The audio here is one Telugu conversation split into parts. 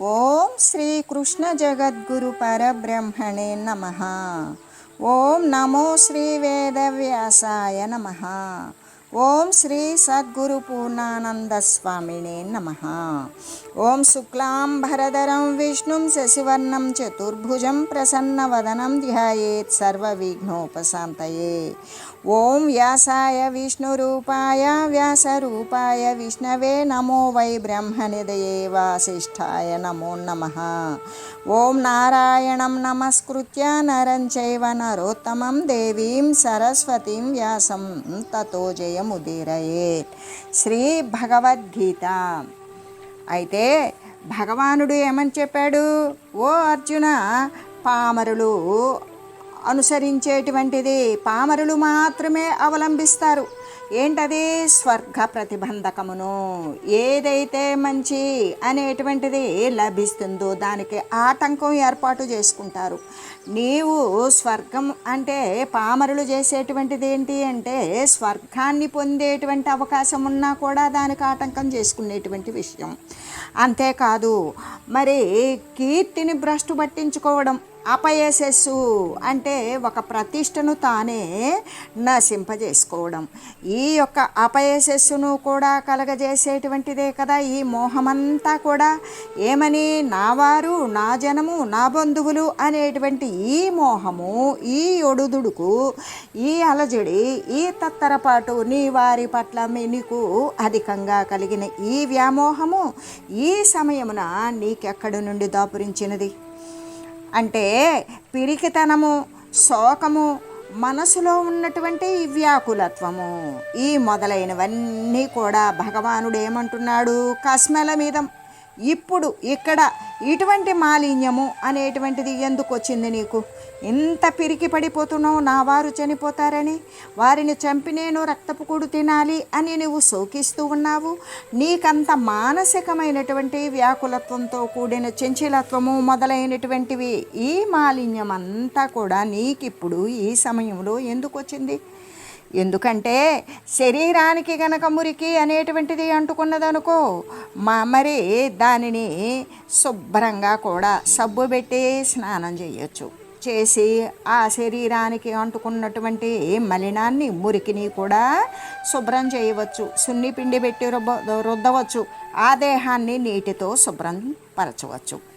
ఓం శ్రీ కృష్ణ జగద్గురు పరబ్రహ్మణే నమ ఓం నమో శ్రీ వేదవ్యాసాయ నమ ఓం శ్రీ సద్గురు పూర్ణానంద స్వామినే నమ ఓం శుక్లాంబరధరం విష్ణుం శశివర్ణం చతుర్భుజం ప్రసన్నవదనం ధ్యాయేత్ సర్వవిఘ్నోపశాంతయే ఓం వ్యాసాయ విష్ణురూపాయ వ్యాసరూపాయ విష్ణవే నమో వై బ్రహ్మనిదయే వాసిష్ఠాయ నమో నమ. ఓం నారాయణం నమస్కృత్య నరం చైవ నరోత్తమం దేవీం సరస్వతీం వ్యాసం తతో జయముదీరయేత్ శ్రీ భగవద్గీత. అయితే భగవానుడు ఏమని చెప్పాడు? ఓ అర్జున పామరులు అనుసరించేటువంటిది పామరులు మాత్రమే అవలంబిస్తారు. ఏంటది? స్వర్గ ప్రతిబంధకమును. ఏదైతే మంచి అనేటువంటిది లభిస్తుందో దానికి ఆటంకం ఏర్పాటు చేసుకుంటారు. నీవు స్వర్గం అంటే పామరులు చేసేటువంటిది ఏంటి అంటే స్వర్గాన్ని పొందేటువంటి అవకాశం ఉన్నా కూడా దానికి ఆటంకం చేసుకునేటువంటి విషయం. అంతేకాదు మరి కీర్తిని భ్రష్టు పట్టించుకోవడం అపయశస్సు అంటే ఒక ప్రతిష్టను తానే నశింపజేసుకోవడం. ఈ యొక్క అపయశస్సును కూడా కలగజేసేటువంటిదే కదా ఈ మోహమంతా కూడా. ఏమని? నా వారు నా జనము నా బంధువులు అనేటువంటి ఈ మోహము ఈ ఒడుదుడుకు ఈ అలజడి ఈ తత్తరపాటు నీ వారి పట్ల మీ- నీకు అధికంగా కలిగిన ఈ వ్యామోహము ఈ సమయమున నీకెక్కడి నుండి దాపురించినది? అంటే పిరికితనము శోకము మనసులో ఉన్నటువంటి వ్యాకులత్వము. ఈ మొదలైనవన్నీ కూడా భగవానుడు ఏమంటున్నాడు కస్మెల మీద. ఇప్పుడు ఇక్కడ ఇటువంటి మాలిన్యము అనేటువంటిది ఎందుకు వచ్చింది నీకు? ఎంత పిరికి పడిపోతున్నావు? నా వారు చనిపోతారని. వారిని చంపి నేను రక్తపు కూడు తినాలి అని నువ్వు శోకిస్తూ ఉన్నావు. నీకంత మానసికమైనటువంటి వ్యాకులత్వంతో కూడిన చెంచలత్వము మొదలైనటువంటివి ఈ మాలిన్యం అంతా కూడా నీకిప్పుడు ఈ సమయంలో ఎందుకు వచ్చింది ఎందుకంటే శరీరానికి గనక మురికి అనేటువంటిది అంటుకున్నదనుకో మా మరి దానిని శుభ్రంగా కూడా సబ్బు పెట్టి స్నానం చేయొచ్చు. చేసి ఆ శరీరానికి అంటుకున్నటువంటి మలినాన్ని మురికిని కూడా శుభ్రం చేయవచ్చు సున్ని పిండి పెట్టి రుబ్బ రుద్దవచ్చు ఆ దేహాన్ని నీటితో శుభ్రం పరచవచ్చు.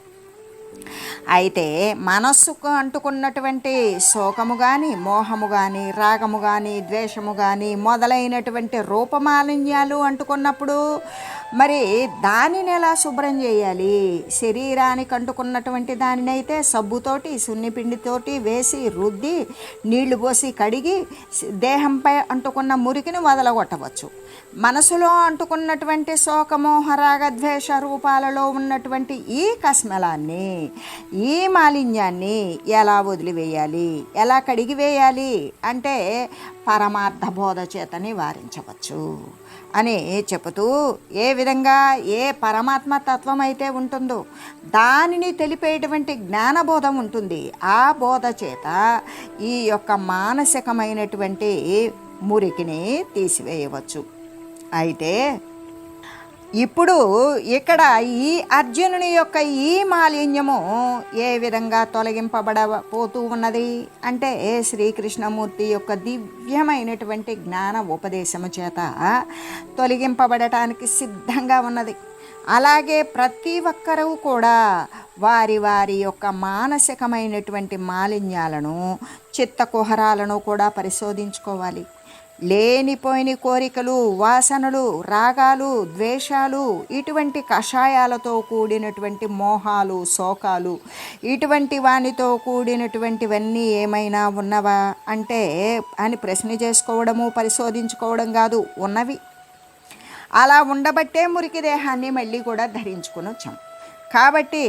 అయితే మనస్సుకు అంటుకున్నటువంటి శోకము కానీ మోహము కానీ రాగము కానీ ద్వేషము కానీ మొదలైనటువంటి రూపమాలిన్యాలు అంటుకున్నప్పుడు మరి దానిని ఎలా శుభ్రం చేయాలి? శరీరానికి అంటుకున్నటువంటి దానినైతే సబ్బుతోటి సున్నిపిండితోటి వేసి రుద్ది నీళ్ళు పోసి కడిగి దేహంపై అంటుకున్న మురికిని వదలగొట్టవచ్చు. మనసులో అంటుకున్నటువంటి శోకమోహ రాగద్వేష రూపాలలో ఉన్నటువంటి ఈ కస్మలాన్ని ఈ మాలిన్యాన్ని ఎలా వదిలివేయాలి? ఎలా కడిగివేయాలి? అంటే పరమార్థ బోధ చేత నివారించవచ్చు అని చెబుతూ ఏ విధంగా ఏ పరమాత్మ తత్వం అయితే ఉంటుందో దానిని తెలిపేటువంటి జ్ఞానబోధం ఉంటుంది. ఆ బోధ చేత ఈ యొక్క మానసికమైనటువంటి మురికిని తీసివేయవచ్చు. అయితే ఇప్పుడు ఇక్కడ ఈ అర్జునుని యొక్క ఈ మాలిన్యము ఏ విధంగా తొలగింపబడపోతూ ఉన్నది? అంటే శ్రీకృష్ణమూర్తి యొక్క దివ్యమైనటువంటి జ్ఞాన ఉపదేశము చేత తొలగింపబడటానికి సిద్ధంగా ఉన్నది. అలాగే ప్రతి ఒక్కరూ కూడా వారి వారి యొక్క మానసికమైనటువంటి మాలిన్యాలను చిత్తకుహరాలను కూడా పరిశోధించుకోవాలి. లేనిపోయిన కోరికలు వాసనలు రాగాలు ద్వేషాలు ఇటువంటి కషాయాలతో కూడినటువంటి మోహాలు శోకాలు ఇటువంటి వానితో కూడినటువంటివన్నీ ఏమైనా ఉన్నవా? అంటే అని ప్రశ్న చేసుకోవడము పరిశోధించుకోవడం కాదు ఉన్నవి. అలా ఉండబట్టే మురికి దేహాన్ని మళ్ళీ కూడా ధరించుకుని వచ్చాం కాబట్టి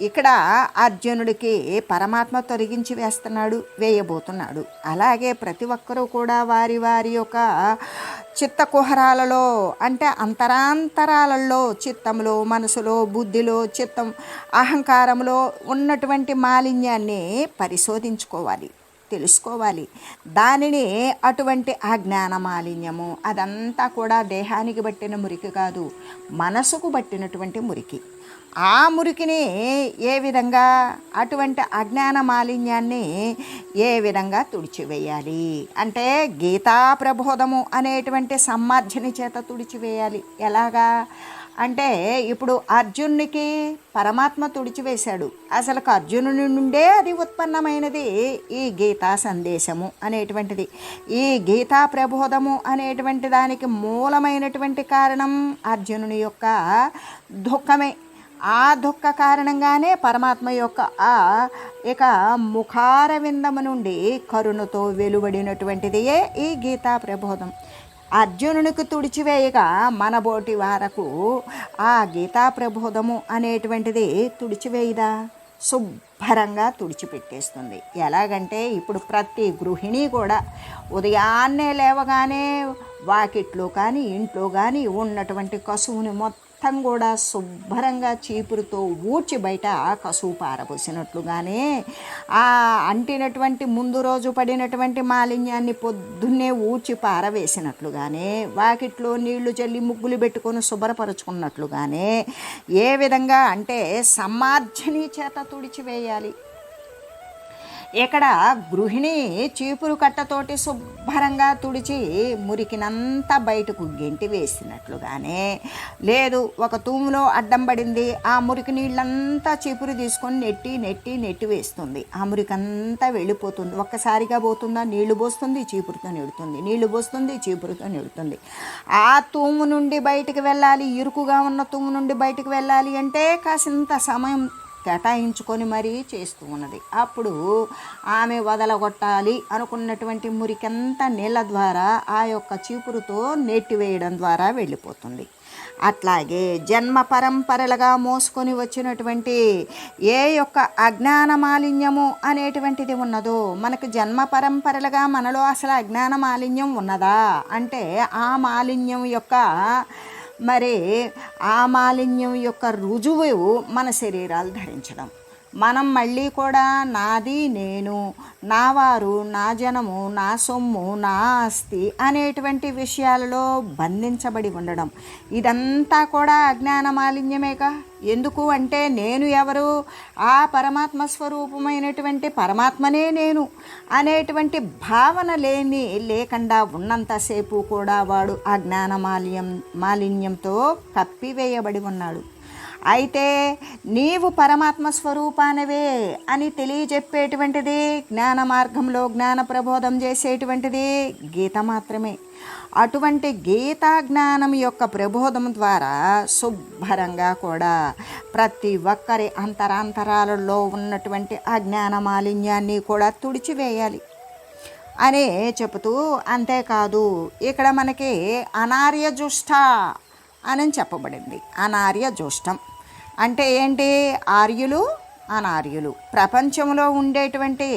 ఇక్కడ అర్జునుడికి పరమాత్మ తొలగించి వేస్తున్నాడు వేయబోతున్నాడు. అలాగే ప్రతి ఒక్కరూ కూడా వారి వారి యొక్క చిత్త కుహరాలలో అంటే అంతరాంతరాలలో చిత్తంలో మనసులో బుద్ధిలో చిత్తం అహంకారంలో ఉన్నటువంటి మాలిన్యాన్ని పరిశోధించుకోవాలి తెలుసుకోవాలి. దానిని అటువంటి ఆ జ్ఞాన మాలిన్యము అదంతా కూడా దేహానికి పట్టిన మురికి కాదు మనసుకు పట్టినటువంటి మురికి. ఆ మురికిని ఏ విధంగా అటువంటి అజ్ఞాన మాలిన్యాన్ని ఏ విధంగా తుడిచివేయాలి? అంటే గీతా ప్రబోధము అనేటువంటి సమ్మార్జన చేత తుడిచివేయాలి. ఎలాగా? అంటే ఇప్పుడు అర్జునునికి పరమాత్మ తుడిచివేశాడు. అసలు అర్జునుని నుండే అది ఉత్పన్నమైనది ఈ గీతా సందేశము అనేటువంటిది. ఈ గీతా ప్రబోధము అనేటువంటి దానికి మూలమైనటువంటి కారణం అర్జునుని యొక్క దుఃఖమే. ఆ దుఃఖ కారణంగానే పరమాత్మ యొక్క ఆ ఇక ముఖార విందము నుండి కరుణతో వెలువడినటువంటిదియే ఈ గీతా ప్రబోధం. అర్జునునికి తుడిచివేయగా మనబోటి వారకు ఆ గీతా ప్రబోధము అనేటువంటిది తుడిచివేయదా? శుభ్రంగా తుడిచిపెట్టేస్తుంది. ఎలాగంటే ఇప్పుడు ప్రతి గృహిణి కూడా ఉదయాన్నే లేవగానే వాకిట్లో కానీ ఇంట్లో కానీ ఉన్నటువంటి కసువుని మొత్తం కూడా శుభ్రంగా చీపురుతో ఊడ్చి బయట కసువు పారబోసినట్లుగానే ఆ అంటినటువంటి ముందు రోజు పడినటువంటి మాలిన్యాన్ని పొద్దున్నే ఊడ్చి పారవేసినట్లుగానే వాకిట్లో నీళ్ళు చల్లి ముగ్గులు పెట్టుకొని శుభ్రపరచుకున్నట్లుగానే ఏ విధంగా అంటే సమార్జని చేత తుడిచివేయాలి. ఇక్కడ గృహిణి చీపురు కట్టతోటి శుభ్రంగా తుడిచి మురికినంతా బయటకు గెంటి వేసినట్లుగానే లేదు ఒక తూములో అడ్డం పడింది ఆ మురికి నీళ్ళంతా చీపురు తీసుకొని నెట్టి నెట్టి నెట్టి వేస్తుంది. ఆ మురికంతా వెళ్ళిపోతుంది. ఒక్కసారిగా పోతుందా? నీళ్ళు పోస్తుంది చీపురుతో నెడుతుంది. నీళ్ళు పోస్తుంది చీపురుతో నెడుతుంది. ఆ తూము నుండి బయటికి వెళ్ళాలి ఇరుకుగా ఉన్న తూము నుండి బయటికి వెళ్ళాలి అంటే కాసింత సమయం కేటాయించుకొని మరీ చేస్తూ ఉన్నది. అప్పుడు ఆమె వదలగొట్టాలి అనుకున్నటువంటి మురికంతా నీళ్ళ ద్వారా ఆ యొక్క చీపురుతో నెట్టివేయడం ద్వారా వెళ్ళిపోతుంది. అట్లాగే జన్మ పరంపరలుగా మోసుకొని వచ్చినటువంటి ఏ యొక్క అజ్ఞాన మాలిన్యము అనేటువంటిది ఉన్నదో మనకు జన్మ పరంపరలుగా మనలో అసలు అజ్ఞాన మాలిన్యం ఉన్నదా? అంటే ఆ మాలిన్యం యొక్క మరి ఆ మాలిన్యం యొక్క రుజువు మన శరీరాలు ధరించడం. మనం మళ్ళీ కూడా నాది నేను నా వారు నా జనము నా సొమ్ము నా ఆస్తి అనేటువంటి విషయాలలో బంధించబడి ఉండడం. ఇదంతా కూడా అజ్ఞాన మాలిన్యమేగా? ఎందుకు అంటే నేను ఎవరు? ఆ పరమాత్మ స్వరూపమైనటువంటి పరమాత్మనే నేను అనేటువంటి భావన లేని లేకుండా ఉన్నంతసేపు కూడా వాడు అజ్ఞాన మాలిన్యం మాలిన్యంతో కప్పివేయబడి ఉన్నాడు. అయితే నీవు పరమాత్మ స్వరూపానవే అని తెలియజెప్పేటువంటిది జ్ఞాన మార్గంలో జ్ఞాన ప్రబోధం చేసేటువంటిది గీత మాత్రమే. అటువంటి గీతా జ్ఞానం యొక్క ప్రబోధం ద్వారా శుభ్రంగా కూడా ప్రతి ఒక్కరి అంతరాంతరాలలో ఉన్నటువంటి అజ్ఞాన మాలిన్యాన్ని కూడా తుడిచివేయాలి. అనే చెబుతూ అంతేకాదు ఇక్కడ మనకి అనార్య జుష్ట అని చెప్పబడింది. అనార్య జుష్టం అంటే ఏంటి? ఆర్యులు అనార్యులు. ప్రపంచంలో ఉండేటువంటి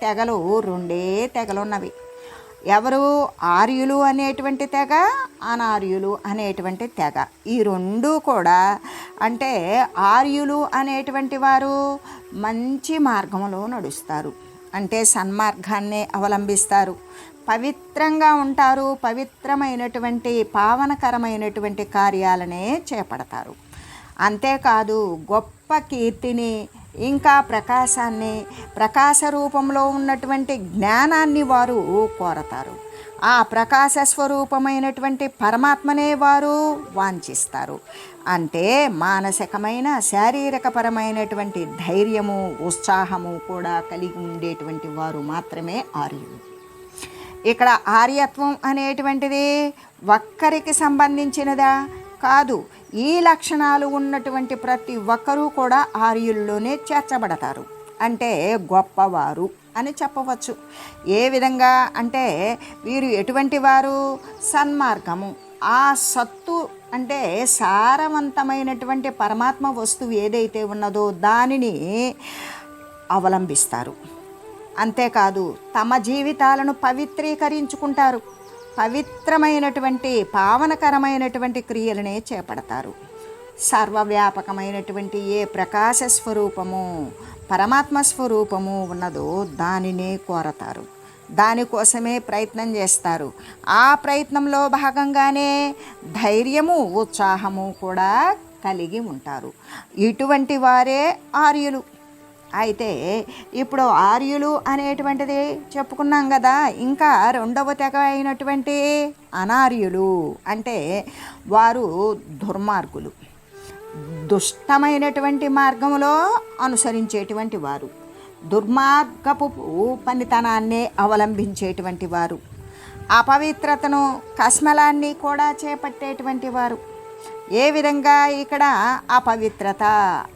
తెగలు రెండే తెగలు ఉన్నవి ఎవరు? ఆర్యులు అనేటువంటి తెగ అనార్యులు అనేటువంటి తెగ. ఈ రెండు కూడా అంటే ఆర్యులు అనేటువంటి వారు మంచి మార్గంలో నడుస్తారు. అంటే సన్మార్గాన్ని అవలంబిస్తారు. పవిత్రంగా ఉంటారు పవిత్రమైనటువంటి పావనకరమైనటువంటి కార్యాలనే చేపడతారు. అంతేకాదు గొప్ప కీర్తిని ఇంకా ప్రకాశాన్ని ప్రకాశ రూపంలో ఉన్నటువంటి జ్ఞానాన్ని వారు కోరతారు. ఆ ప్రకాశ స్వరూపమైనటువంటి పరమాత్మనే వారు వాంఛిస్తారు. అంటే మానసికమైన శారీరకపరమైనటువంటి ధైర్యము ఉత్సాహము కూడా కలిగి ఉండేటువంటి వారు మాత్రమే ఆర్యులు. ఇక్కడ ఆర్యత్వం అనేటువంటిది ఒక్కరికి సంబంధించినదా కాదు ఈ లక్షణాలు ఉన్నటువంటి ప్రతి ఒక్కరూ కూడా ఆర్యుల్లోనే చేర్చబడతారు. అంటే గొప్పవారు అని చెప్పవచ్చు. ఏ విధంగా అంటే వీరు ఎటువంటి వారు? సన్మార్గము. ఆ సత్తు అంటే సారవంతమైనటువంటి పరమాత్మ వస్తువు ఏదైతే ఉన్నదో దానిని అవలంబిస్తారు. అంతేకాదు తమ జీవితాలను పవిత్రీకరించుకుంటారు. పవిత్రమైనటువంటి పావనకరమైనటువంటి క్రియలనే చేపడతారు. సర్వవ్యాపకమైనటువంటి ఏ ప్రకాశ స్వరూపము పరమాత్మ స్వరూపము ఉన్నదో దానినే కోరతారు. దానికోసమే ప్రయత్నం చేస్తారు. ఆ ప్రయత్నంలో భాగంగానే ధైర్యము ఉత్సాహము కూడా కలిగి ఉంటారు. ఇటువంటి వారే ఆర్యులు. అయితే ఇప్పుడు ఆర్యులు అనేటువంటిది చెప్పుకున్నాం కదా ఇంకా రెండవ తెగ అయినటువంటి అనార్యులు అంటే వారు దుర్మార్గులు. దుష్టమైనటువంటి మార్గంలో అనుసరించేటువంటి వారు. దుర్మార్గపు పనితనాన్ని అవలంబించేటువంటి వారు. అపవిత్రతను కస్మలాన్ని కూడా చేపట్టేటువంటి వారు. ఏ విధంగా ఇక్కడ అపవిత్రత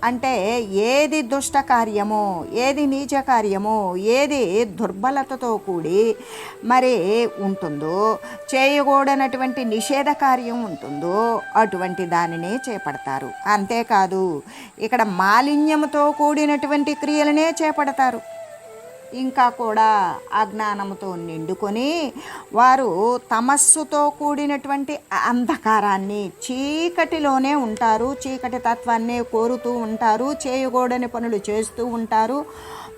అంటే ఏది దుష్ట కార్యమో ఏది నీచ కార్యమో ఏది దుర్బలతతో కూడి మరి ఉంటుందో చేయకూడనటువంటి నిషేధ కార్యం ఉంటుందో అటువంటి దానినే చేపడతారు. అంతేకాదు ఇక్కడ మాలిన్యముతో కూడినటువంటి క్రియలనే చేపడతారు. ఇంకా కూడా అజ్ఞానంతో నిండుకొని వారు తమస్సుతో కూడినటువంటి అంధకారాన్ని చీకటిలోనే ఉంటారు చీకటి తత్వాన్ని కోరుతూ ఉంటారు చేయకూడని పనులు చేస్తూ ఉంటారు.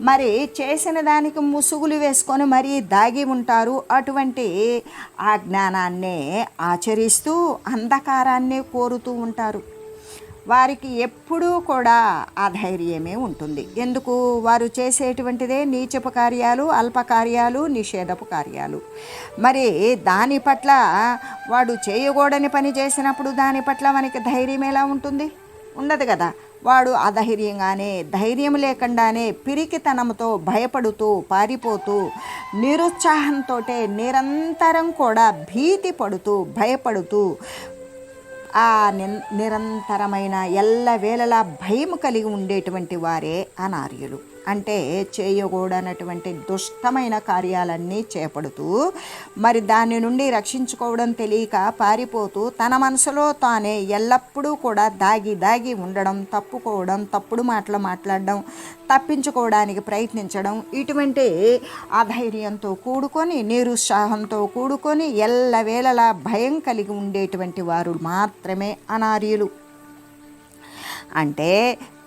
మరి చేసిన దానికి ముసుగులు వేసుకొని మరీ దాగి ఉంటారు. అటువంటి ఆ జ్ఞానాన్నే ఆచరిస్తూ అంధకారాన్ని కోరుతూ ఉంటారు. వారికి ఎప్పుడూ కూడా అధైర్యమే ఉంటుంది. ఎందుకు? వారు చేసేటువంటిదే నీచపు కార్యాలు అల్ప కార్యాలు నిషేధపు కార్యాలు. మరి దాని పట్ల వాడు చేయకూడని పని చేసినప్పుడు దాని పట్ల మనకి ధైర్యం ఎలా ఉంటుంది? ఉండదు కదా. వాడు అధైర్యంగానే ధైర్యం లేకుండానే పిరికితనంతో భయపడుతూ పారిపోతూ నిరుత్సాహంతో నిరంతరం కూడా భీతి పడుతూ భయపడుతూ ఆ నిరంతరమైన ఎల్లవేళలా భయం కలిగి ఉండేటువంటి వారే అనార్యులు. అంటే చేయకూడనటువంటి దుష్టమైన కార్యాలన్నీ చేపడుతూ మరి దాని నుండి రక్షించుకోవడం తెలియక పారిపోతూ తన మనసులో తానే ఎల్లప్పుడూ కూడా దాగి దాగి ఉండడం తప్పుకోవడం తప్పుడు మాటలు మాట్లాడడం తప్పించుకోవడానికి ప్రయత్నించడం ఇటువంటి అధైర్యంతో కూడుకొని నిరుత్సాహంతో కూడుకొని ఎల్లవేళలా భయం కలిగి ఉండేటువంటి వారు మాత్రమే అనార్యులు. అంటే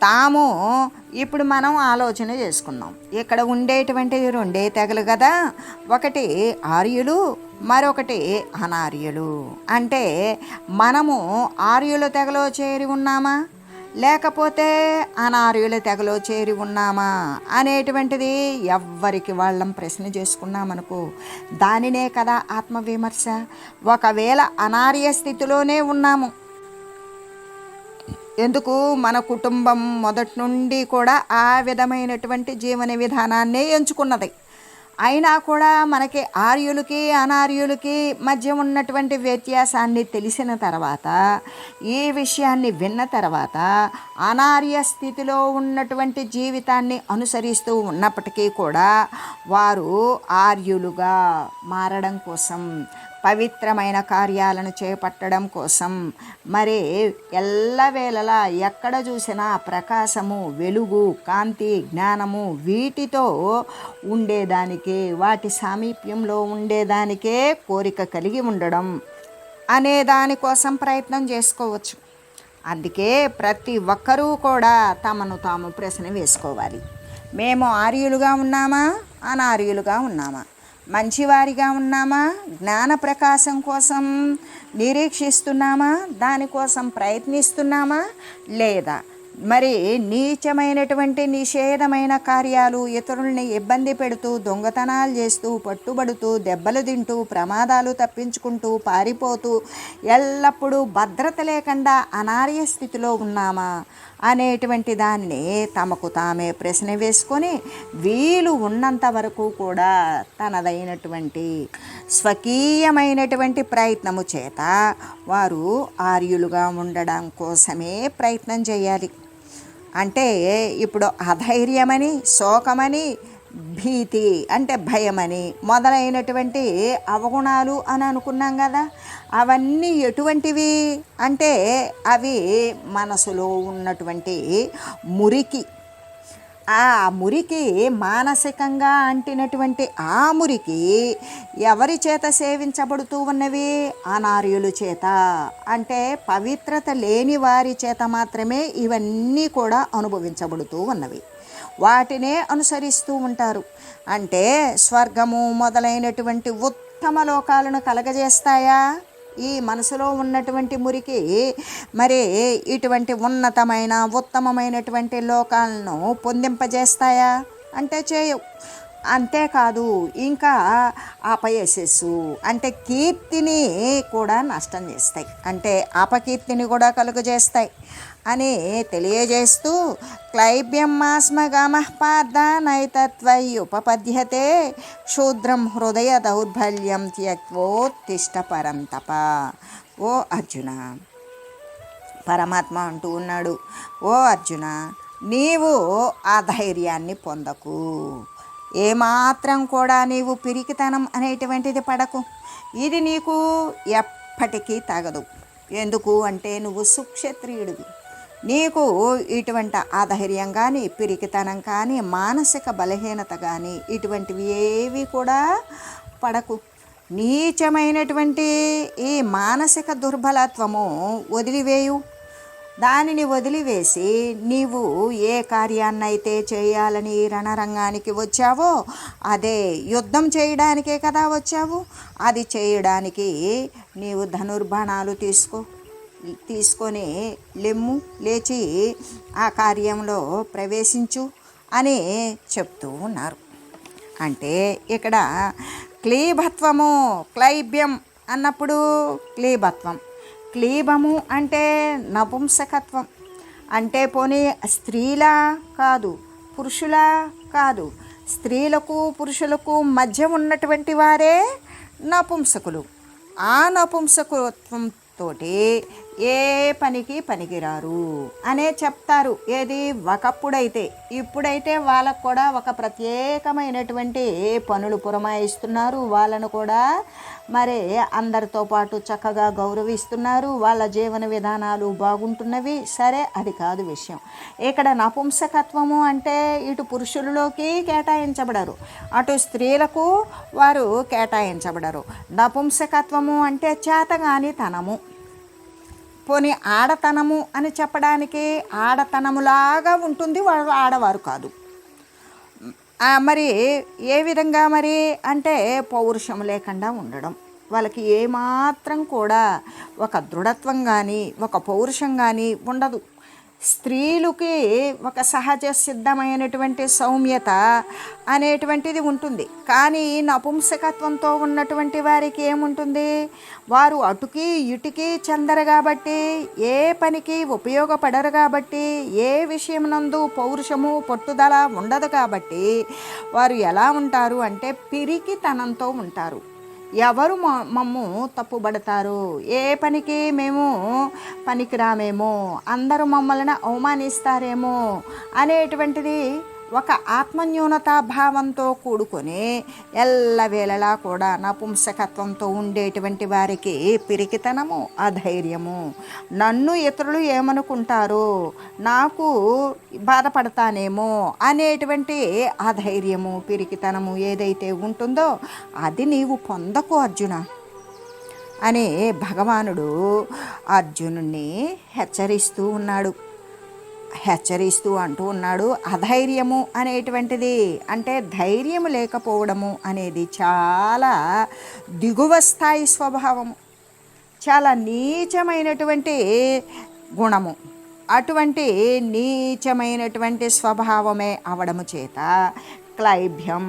తాము ఇప్పుడు మనం ఆలోచన చేసుకుందాం. ఇక్కడ ఉండేటువంటి రెండే తెగలు కదా. ఒకటి ఆర్యులు మరొకటి అనార్యులు. అంటే మనము ఆర్యుల తెగలో చేరి ఉన్నామా? లేకపోతే అనార్యుల తెగలో చేరి ఉన్నామా? అనేటువంటిది ఎవ్వరికి వాళ్ళం ప్రశ్న చేసుకున్నామనుకో దానినే కదా ఆత్మవిమర్శ. ఒకవేళ అనార్య స్థితిలోనే ఉన్నాము ఎందుకు మన కుటుంబం మొదటి నుండి కూడా ఆ విధమైనటువంటి జీవన విధానాన్నే ఎంచుకున్నది. అయినా కూడా మనకి ఆర్యులకి అనార్యులకి మధ్య ఉన్నటువంటి వ్యత్యాసాన్ని తెలిసిన తర్వాత ఈ విషయాన్ని విన్న తర్వాత అనార్య స్థితిలో ఉన్నటువంటి జీవితాన్ని అనుసరిస్తూ ఉన్నప్పటికీ కూడా వారు ఆర్యులుగా మారడం కోసం పవిత్రమైన కార్యాలను చేపట్టడం కోసం. మరి ఎల్లవేళలా ఎక్కడ చూసినా ప్రకాశము వెలుగు కాంతి జ్ఞానము వీటితో ఉండేదానికే వాటి సామీప్యంలో ఉండేదానికే కోరిక కలిగి ఉండడం అనే దానికోసం ప్రయత్నం చేసుకోవచ్చు. అందుకే ప్రతి ఒక్కరూ కూడా తమను తాము ప్రశ్న వేసుకోవాలి. మేము ఆర్యులుగా ఉన్నామా? అనార్యులుగా ఉన్నామా? మంచివారిగా ఉన్నామా? జ్ఞాన ప్రకాశం కోసం నిరీక్షిస్తున్నామా? దానికోసం ప్రయత్నిస్తున్నామా? లేదా? మరి నీచమైనటువంటి నిషేధమైన కార్యాలు ఇతరుల్ని ఇబ్బంది పెడుతూ దొంగతనాలు చేస్తూ పట్టుబడుతూ దెబ్బలు తింటూ ప్రమాదాలు తప్పించుకుంటూ పారిపోతూ ఎల్లప్పుడూ భద్రత లేకుండా అనార్య స్థితిలో ఉన్నామా? అనేటువంటి దాన్ని తమకు తామే ప్రశ్న వేసుకొని వీలు ఉన్నంత వరకు కూడా తనదైనటువంటి స్వకీయమైనటువంటి ప్రయత్నము చేత వారు ఆర్యులుగా ఉండడం కోసమే ప్రయత్నం చేయాలి. అంటే ఇప్పుడు అధైర్యమని శోకమని భీతి అంటే భయమని మొదలైనటువంటి అవగుణాలు అని అనుకున్నాం కదా. అవన్నీ ఎటువంటివి? అంటే అవి మనసులో ఉన్నటువంటి మురికి. ఆ మురికి మానసికంగా అంటినటువంటి ఆ మురికి ఎవరి చేత సేవించబడుతూ ఉన్నవి? అనార్యుల చేత. అంటే పవిత్రత లేని వారి చేత మాత్రమే ఇవన్నీ కూడా అనుభవించబడుతూ ఉన్నవి. వాటినే అనుసరిస్తూ ఉంటారు. అంటే స్వర్గము మొదలైనటువంటి ఉత్తమ లోకాలను కలగజేస్తాయా? ఈ మనసులో ఉన్నటువంటి మురికి మరి ఇటువంటి ఉన్నతమైన ఉత్తమమైనటువంటి లోకాలను పొందింపజేస్తాయా? అంటే చేయవు అంతేకాదు ఇంకా అపయశస్సు అంటే కీర్తిని కూడా నష్టం చేస్తాయి. అంటే అపకీర్తిని కూడా కలుగజేస్తాయి. అని తెలియజేస్తూ క్లైబ్యం మాస్మగామ ఉపపద్యతే నైతత్వయుపపద్యతే శూద్రం హృదయ దౌర్బల్యం త్యక్వోత్తిష్ట పరంతప. ఓ అర్జున పరమాత్మ అంటూ ఉన్నాడు. ఓ అర్జున నీవు ఆ ధైర్యాన్ని పొందకు. ఏమాత్రం కూడా నీవు పిరికితనం అనేటువంటిది పడకు. ఇది నీకు ఎప్పటికీ తగదు. ఎందుకు అంటే నువ్వు సుక్షత్రియుడివి. నీకు ఇటువంటి అధైర్యం కానీ పిరికితనం కానీ మానసిక బలహీనత కానీ ఇటువంటివి ఏవి కూడా పడకు. నీచమైనటువంటి ఈ మానసిక దుర్బలత్వము వదిలివేయు. దానిని వదిలివేసి నీవు ఏ కార్యాన్నైతే చేయాలని రణరంగానికి వచ్చావో అదే యుద్ధం చేయడానికే కదా వచ్చావు. అది చేయడానికి నీవు ధనుర్బాణాలు తీసుకో. తీసుకొని లెమ్ము లేచి ఆ కార్యంలో ప్రవేశించు అని చెప్తూ ఉన్నారు. అంటే ఇక్కడ క్లీభత్వము క్లైబ్యం అన్నప్పుడు క్లీభత్వం. క్లీబము అంటే నపుంసకత్వం. అంటే పోనీ స్త్రీలా కాదు పురుషులా కాదు. స్త్రీలకు పురుషులకు మధ్య ఉన్నటువంటి వారే నపుంసకులు. ఆ నపుంసకత్వం తోటి ఏ పనికి పనికిరారు అనే చెప్తారు. ఏది ఒకప్పుడైతే ఇప్పుడైతే వాళ్ళకు కూడా ఒక ప్రత్యేకమైనటువంటి పనులు పురమాయిస్తున్నారు. వాళ్ళను కూడా మరి అందరితో పాటు చక్కగా గౌరవిస్తున్నారు. వాళ్ళ జీవన విధానాలు బాగుంటున్నవి. సరే అది కాదు విషయం. ఇక్కడ నపుంసకత్వము అంటే ఇటు పురుషులలోకి కేటాయించబడరు. అటు స్త్రీలకు వారు కేటాయించబడరు. నపుంసకత్వము అంటే చేతగాని తనము పోనీ ఆడతనము అని చెప్పడానికి ఆడతనములాగా ఉంటుంది. వాళ్ళు ఆడవారు కాదు. మరి ఏ విధంగా మరి అంటే పౌరుషం లేకుండా ఉండడం. వాళ్ళకి ఏమాత్రం కూడా ఒక దృఢత్వం కానీ ఒక పౌరుషం కానీ ఉండదు. స్త్రీలకి ఒక సహజ సిద్ధమైనటువంటి సౌమ్యత అనేటువంటిది ఉంటుంది. కానీ నపుంసకత్వంతో ఉన్నటువంటి వారికి ఏముంటుంది? వారు అటుకి ఇటుకి చెందరు కాబట్టి ఏ పనికి ఉపయోగపడరు కాబట్టి ఏ విషయమునందు పౌరుషము పట్టుదల ఉండదు కాబట్టి వారు ఎలా ఉంటారు అంటే పిరికితనంతో ఉంటారు. ఎవరు మ- మమ్ము తప్పుబడతారు? ఏ పనికి మేము పనికిరామేమో? అందరూ మమ్మల్ని అవమానిస్తారేమో? అనేటువంటిది ఒక ఆత్మన్యూనతాభావంతో కూడుకొని ఎల్లవేళలా కూడా నపుంసకత్వంతో ఉండేటువంటి వారికి పిరికితనము అధైర్యము. నన్ను ఇతరులు ఏమనుకుంటారు నాకు బాధపడతానేమో అనేటువంటి అధైర్యము పిరికితనము ఏదైతే ఉంటుందో అది నీవు పొందకు అర్జున. అని భగవానుడు అర్జునుణ్ణి హెచ్చరిస్తూ ఉన్నాడు. హెచ్చరిస్తూ అంటూ ఉన్నాడు. అధైర్యము అనేటువంటిది అంటే ధైర్యం లేకపోవడము అనేది చాలా దిగువ స్థాయి స్వభావము. చాలా నీచమైనటువంటి గుణము. అటువంటి నీచమైనటువంటి స్వభావమే అవడము చేత క్లైభ్యం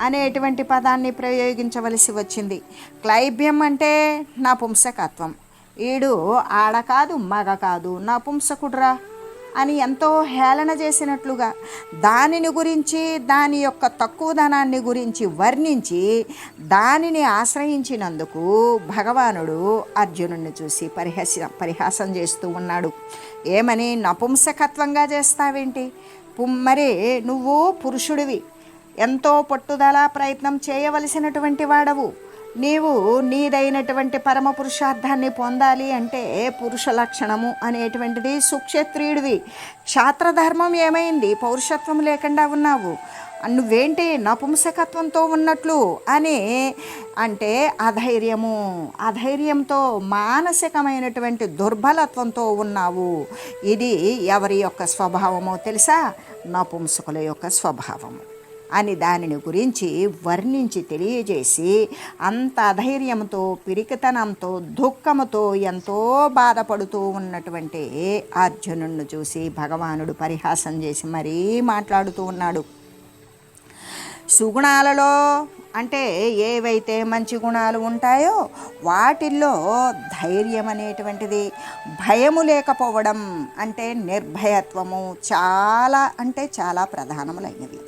అనేటువంటి పదాన్ని ప్రయోగించవలసి వచ్చింది. క్లైభ్యం అంటే నా పుంసకత్వం ఈడు ఆడ కాదు మగ కాదు నా పుంసకుడ్రా అని ఎంతో హేళన చేసినట్లుగా దానిని గురించి దాని యొక్క తక్కువదనాన్ని గురించి వర్ణించి దానిని ఆశ్రయించినందుకు భగవానుడు అర్జునుడిని చూసి పరిహస పరిహాసం చేస్తూ ఉన్నాడు. ఏమని నపుంసకత్వంగా చేస్తావేంటి? పుం- మరి నువ్వు పురుషుడివి. ఎంతో పట్టుదల ప్రయత్నం చేయవలసినటువంటి వాడవు. నీవు నీదైనటువంటి పరమ పురుషార్థాన్ని పొందాలి అంటే పురుష లక్షణము అనేటువంటిది సుక్షత్రియుడివి. క్షాత్రధర్మం ఏమైంది? పౌరుషత్వం లేకుండా ఉన్నావు. నువ్వేంటి నపుంసకత్వంతో ఉన్నట్లు అని అంటే అధైర్యము. అధైర్యంతో మానసికమైనటువంటి దుర్బలత్వంతో ఉన్నావు. ఇది ఎవరి యొక్క స్వభావమో తెలుసా? నపుంసకుల యొక్క స్వభావము. అని దానిని గురించి వర్ణించి తెలియజేసి అంత అధైర్యంతో పిరికితనంతో దుఃఖముతో ఎంతో బాధపడుతూ ఉన్నటువంటి అర్జునుడిని చూసి భగవానుడు పరిహాసం చేసి మరీ మాట్లాడుతూ ఉన్నాడు. సుగుణాలలో అంటే ఏవైతే మంచి గుణాలు ఉంటాయో వాటిల్లో ధైర్యం అనేటువంటిది భయము లేకపోవడం అంటే నిర్భయత్వము చాలా అంటే చాలా ప్రధానములైనవి.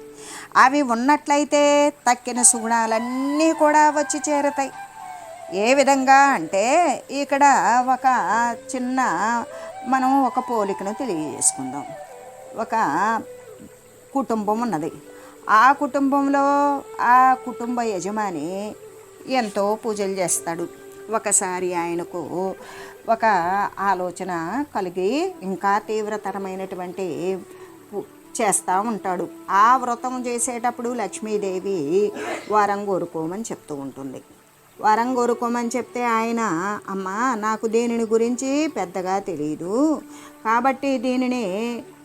అవి ఉన్నట్లయితే తక్కిన సుగుణాలన్నీ కూడా వచ్చి చేరుతాయి. ఏ విధంగా అంటే ఇక్కడ ఒక చిన్న మనం ఒక పోలికను తెలియజేసుకుందాం. ఒక కుటుంబం ఉన్నది. ఆ కుటుంబంలో ఆ కుటుంబ యజమాని ఎంతో పూజలు చేస్తాడు. ఒకసారి ఆయనకు ఒక ఆలోచన కలిగి ఇంకా తీవ్రతరమైనటువంటి చేస్తూ ఉంటాడు. ఆ వ్రతం చేసేటప్పుడు లక్ష్మీదేవి వరం కోరుకోమని చెప్తూ ఉంటుంది. వరం కోరుకోమని చెప్తే ఆయన అమ్మా నాకు దీనిని గురించి పెద్దగా తెలియదు కాబట్టి దీనిని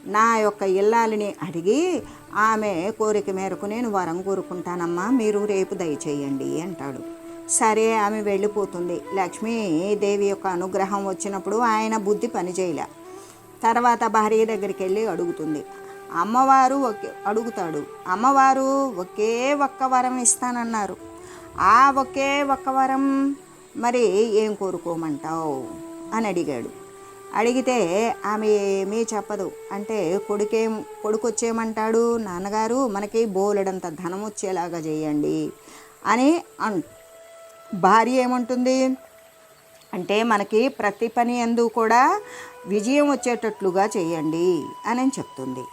నా యొక్క ఇల్లాలిని అడిగి ఆమె కోరిక మేరకు నేను వరం కోరుకుంటానమ్మా మీరు రేపు దయచేయండి అంటాడు. సరే ఆమె వెళ్ళిపోతుంది. లక్ష్మీదేవి యొక్క అనుగ్రహం వచ్చినప్పుడు ఆయన బుద్ధి పనిచేయలే. తర్వాత భార్య దగ్గరికి వెళ్ళి అడుగుతుంది. అమ్మవారు ఒకే అడుగుతాడు అమ్మవారు ఒకే ఒక్క వరం ఇస్తానన్నారు. ఆ ఒకే ఒక్క వరం మరి ఏం కోరుకోమంటావు? అని అడిగాడు. అడిగితే ఆమె ఏమీ చెప్పదు. అంటే కొడుకేం కొడుకు వచ్చేయమంటాడు నాన్నగారు మనకి బోలెడంత ధనం వచ్చేలాగా చేయండి అని అన్ భార్య ఏమంటుంది? అంటే మనకి ప్రతి పని ఎందు కూడా విజయం వచ్చేటట్లుగా చేయండి అని చెప్తుంది.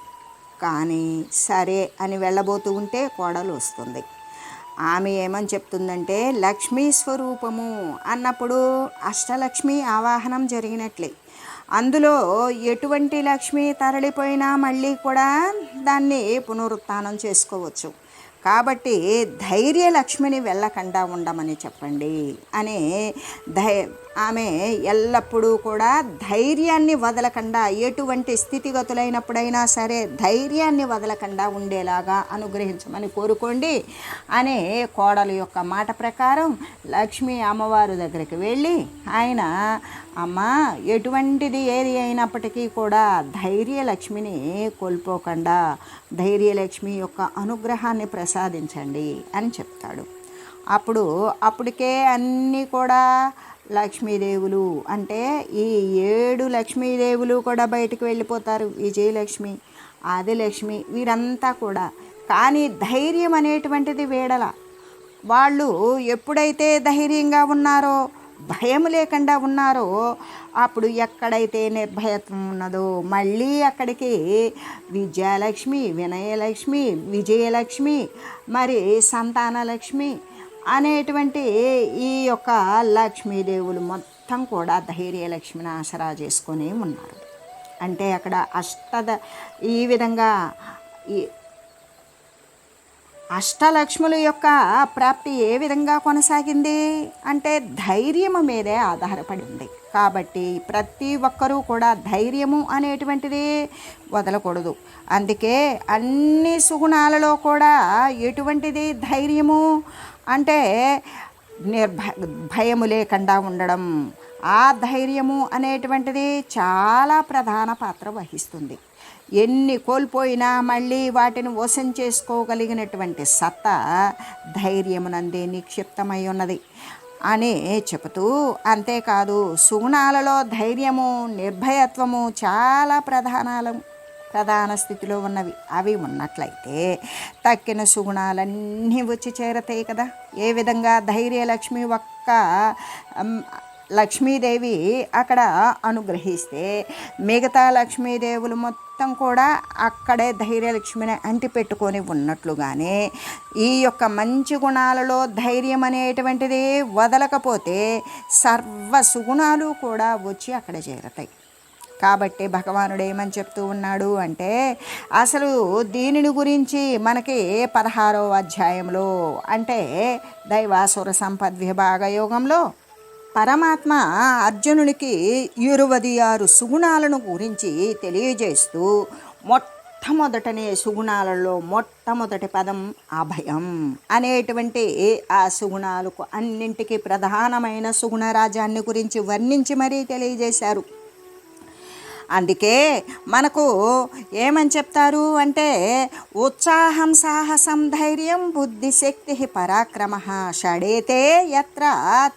కానీ సరే అని వెళ్ళబోతూ ఉంటే కోడలు వస్తుంది. ఆమె ఏమని చెప్తుందంటే లక్ష్మీ స్వరూపము అన్నప్పుడు అష్టలక్ష్మి ఆవాహనం జరిగినట్లే. అందులో ఎటువంటి లక్ష్మి తరలిపోయినా మళ్ళీ కూడా దాన్ని పునరుత్నం చేసుకోవచ్చు. కాబట్టి ధైర్య లక్ష్మిని వెళ్ళకుండా ఉండమని చెప్పండి అని ధై ఆమె ఎల్లప్పుడూ కూడా ధైర్యాన్ని వదలకుండా ఎటువంటి స్థితిగతులైనప్పుడైనా సరే ధైర్యాన్ని వదలకుండా ఉండేలాగా అనుగ్రహించమని కోరుకోండి అనే కోడలు యొక్క మాట ప్రకారం లక్ష్మీ అమ్మవారు దగ్గరికి వెళ్ళి ఆయన అమ్మ ఎటువంటిది ఏది అయినప్పటికీ కూడా ధైర్యలక్ష్మిని కోల్పోకుండా ధైర్యలక్ష్మి యొక్క అనుగ్రహాన్ని ప్రసాదించండి అని చెప్తాడు. అప్పుడు అప్పటికే అన్నీ కూడా లక్ష్మీదేవులు అంటే ఈ ఏడు లక్ష్మీదేవులు కూడా బయటికి వెళ్ళిపోతారు. విజయలక్ష్మి ఆదిలక్ష్మి వీరంతా కూడా. కానీ ధైర్యం అనేటువంటిది వేడల. వాళ్ళు ఎప్పుడైతే ధైర్యంగా ఉన్నారో భయం లేకుండా ఉన్నారో అప్పుడు ఎక్కడైతే నిర్భయత్వం ఉన్నదో మళ్ళీ అక్కడికి విజయలక్ష్మి వినయలక్ష్మి విజయలక్ష్మి మరి సంతానలక్ష్మి అనేటువంటి ఈ యొక్క లక్ష్మీదేవులు మొత్తం కూడా ధైర్యలక్ష్మిని ఆసరా చేసుకొని ఉన్నారు. అంటే అక్కడ అష్టద ఈ విధంగా ఈ అష్టలక్ష్ముల యొక్క ప్రాప్తి ఏ విధంగా కొనసాగింది? అంటే ధైర్యము మీదే ఆధారపడి ఉంది. కాబట్టి ప్రతి ఒక్కరూ కూడా ధైర్యము అనేటువంటిది వదలకూడదు. అందుకే అన్ని సుగుణాలలో కూడా ఎటువంటిది ధైర్యము? అంటే నిర్భ భయము లేకుండా ఉండడం ఆ ధైర్యము అనేటువంటిది చాలా ప్రధాన పాత్ర వహిస్తుంది. ఎన్ని కోల్పోయినా మళ్ళీ వాటిని వశం చేసుకోగలిగినటువంటి సత్తా ధైర్యమునందే నిక్షిప్తమై ఉన్నది. అని చెబుతూ అంతేకాదు సుగుణాలలో ధైర్యము నిర్భయత్వము చాలా ప్రధానాలు ప్రధాన స్థితిలో ఉన్నవి. అవి ఉన్నట్లయితే తక్కిన సుగుణాలన్నీ వచ్చి చేరతాయి కదా. ఏ విధంగా ధైర్యలక్ష్మి ఒక్క లక్ష్మీదేవి అక్కడ అనుగ్రహిస్తే మిగతా లక్ష్మీదేవులు మొత్తం కూడా అక్కడే ధైర్యలక్ష్మిని అంటి పెట్టుకొని ఉన్నట్లుగానే ఈ యొక్క మంచి గుణాలలో ధైర్యం అనేటువంటిది వదలకపోతే సర్వ సుగుణాలు కూడా వచ్చి అక్కడ చేరతాయి. కాబట్టి భగవానుడు ఏమని చెప్తూ ఉన్నాడు అంటే అసలు దీనిని గురించి మనకి పదహారో అధ్యాయంలో అంటే దైవాసుర సంపద్ విభాగ యోగంలో పరమాత్మ అర్జునునికి ఇరువది ఆరు సుగుణాలను గురించి తెలియజేస్తూ మొట్టమొదటనే సుగుణాలలో మొట్టమొదటి పదం అభయం అనేటువంటి ఆ సుగుణాలకు అన్నింటికీ ప్రధానమైన సుగుణరాజాన్ని గురించి వర్ణించి మరీ తెలియజేశారు. అందుకే మనకు ఏమని చెప్తారు అంటే ఉత్సాహం సాహసం ధైర్యం బుద్ధిశక్తి పరాక్రమ షడేతే ఎత్ర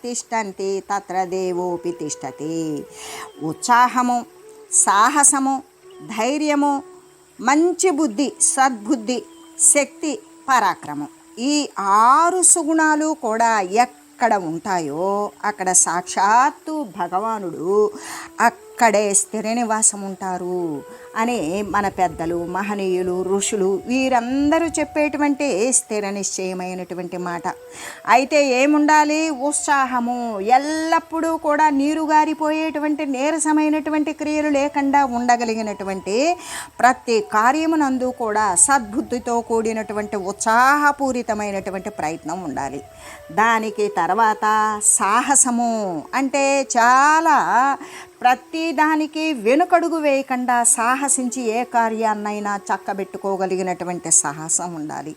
తిష్టంతి తత్ర దేవోపి తిష్టతి. ఉత్సాహము సాహసము ధైర్యము మంచి బుద్ధి సద్బుద్ధి శక్తి పరాక్రమం. ఈ ఆరు సుగుణాలు కూడా ఎక్కడ ఉంటాయో అక్కడ సాక్షాత్తు భగవానుడు అక్కడే స్థిర నివాసం ఉంటారు అని మన పెద్దలు మహనీయులు ఋషులు వీరందరూ చెప్పేటువంటి స్థిర నిశ్చయమైనటువంటి మాట. అయితే ఏముండాలి? ఉత్సాహము. ఎల్లప్పుడూ కూడా నీరు గారిపోయేటువంటి నీరసమైనటువంటి క్రియలు లేకుండా ఉండగలిగినటువంటి ప్రతి కార్యమునందు కూడా సద్బుద్ధితో కూడినటువంటి ఉత్సాహపూరితమైనటువంటి ప్రయత్నం ఉండాలి. దానికి తర్వాత సాహసము. అంటే చాలా ప్రతిదానికి వెనుకడుగు వేయకుండా సాహసించి ఏ కార్యాన్నైనా చక్కబెట్టుకోగలిగినటువంటి సాహసం ఉండాలి.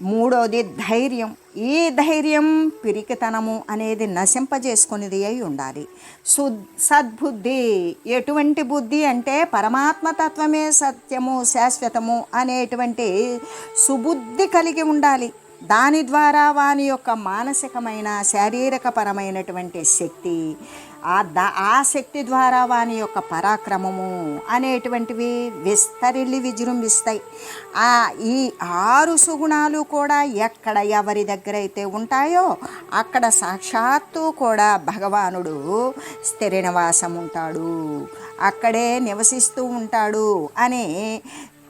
మూడోది ధైర్యం. ఈ ధైర్యం పిరికితనము అనేది నశింపజేసుకునేది అయి ఉండాలి. సు సద్బుద్ధి. ఎటువంటి బుద్ధి అంటే పరమాత్మతత్వమే సత్యము శాశ్వతము అనేటువంటి సుబుద్ధి కలిగి ఉండాలి. దాని ద్వారా వాని యొక్క మానసికమైన శారీరకపరమైనటువంటి శక్తి ఆ దా ఆ శక్తి ద్వారా వాని యొక్క పరాక్రమము అనేటువంటివి విస్తరిల్లి విజృంభిస్తాయి. ఆ ఈ ఆరు సుగుణాలు కూడా ఎక్కడ ఎవరి దగ్గర అయితే ఉంటాయో అక్కడ సాక్షాత్తు కూడా భగవానుడు స్థిర నివాసం ఉంటాడు అక్కడే నివసిస్తూ ఉంటాడు అని